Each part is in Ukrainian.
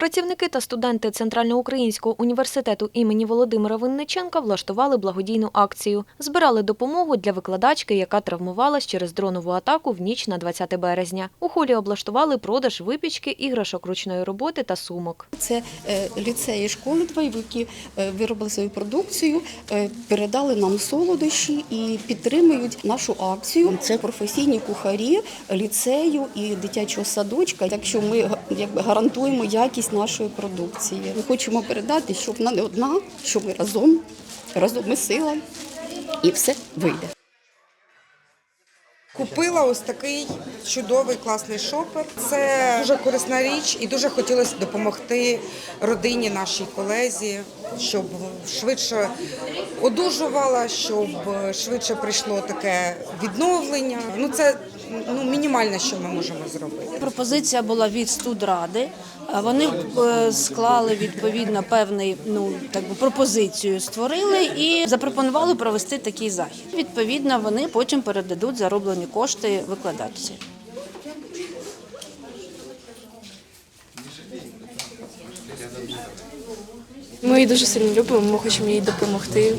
Працівники та студенти Центральноукраїнського університету імені Володимира Винниченка влаштували благодійну акцію. Збирали допомогу для викладачки, яка травмувалась через дронову атаку в ніч на 20 березня. У холі облаштували продаж випічки, іграшок ручної роботи та сумок. Це е, ліцеї школи двоє, які е, виробили свою продукцію, е, передали нам солодощі і підтримують нашу акцію. Це професійні кухарі ліцею і дитячого садочка. Так що ми якби гарантуємо якість нашої продукції. Ми хочемо передати, що вона не одна, що ми разом, разом ми сила, і все вийде. Купила ось такий чудовий класний шопер. Це дуже корисна річ, і дуже хотілося допомогти родині нашій колезі, щоб швидше одужувала, щоб швидше прийшло таке відновлення. Ну це ну мінімальне, що ми можемо зробити. Пропозиція була від студради. Вони е, склали відповідно певний ну так би пропозицію створили і запропонували провести такий захід. Відповідно, вони потім передадуть зароблені кошти викладачці. Ми її дуже сильно любимо, ми хочемо їй допомогти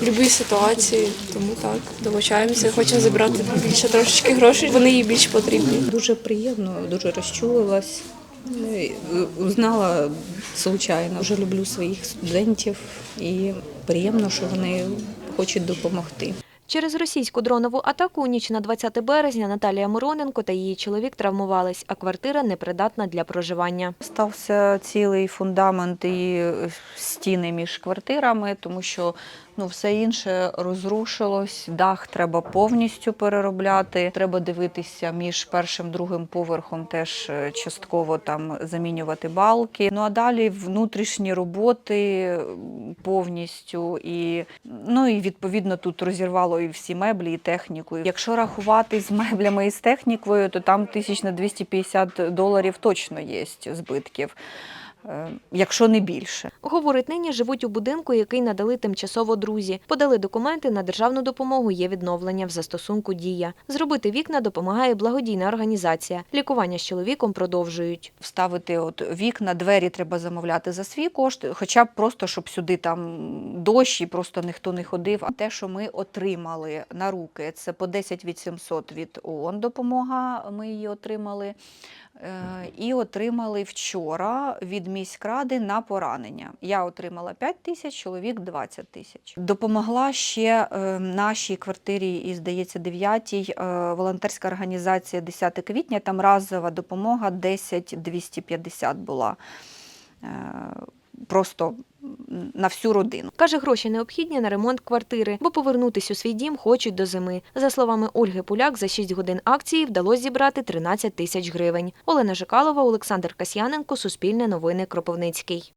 в будь-якій ситуації, тому так, долучаємося, хочемо забрати більше трошечки грошей, вони їй більш потрібні. Дуже приємно, дуже розчулилась. Ну, е, Узнала случайно. Дуже люблю своїх студентів і приємно, що вони хочуть допомогти. Через російську дронову атаку ніч на 20 березня Наталія Мироненко та її чоловік травмувались, а квартира непридатна для проживання. Стався цілий фундамент і стіни між квартирами, тому що ну, все інше розрушилось. Дах треба повністю переробляти. Треба дивитися між першим другим поверхом, теж е, частково там замінювати балки. Ну а далі внутрішні роботи повністю і ну і відповідно тут розірвало і всі меблі, і техніку. Якщо рахувати з меблями і з технікою, то там тисяч на 250 доларів точно є збитків, якщо не більше. Говорить, нині живуть у будинку, який надали тимчасово друзі. Подали документи на державну допомогу. Є відновлення в застосунку Дія. Зробити вікна допомагає благодійна організація. Лікування з чоловіком продовжують. Вставити от вікна, двері треба замовляти за свій кошт, хоча б просто, щоб сюди там дощ і просто ніхто не ходив. А те, що ми отримали на руки, це по 10 800 від ООН допомога. Ми її отримали. Е, І отримали вчора від міськради на поранення. Я отримала 5 тисяч, чоловік 20 тисяч. Допомогла ще е, нашій квартирі, і здається, 9-й е, волонтерська організація 10 квітня. Там разова допомога 10 250 була. Просто на всю родину. Каже, гроші необхідні на ремонт квартири, бо повернутись у свій дім хочуть до зими. За словами Ольги Пуляк, за 6 годин акції вдалося зібрати 13 тисяч гривень. Олена Жикалова, Олександр Касьяненко, Суспільне новини Кропивницький.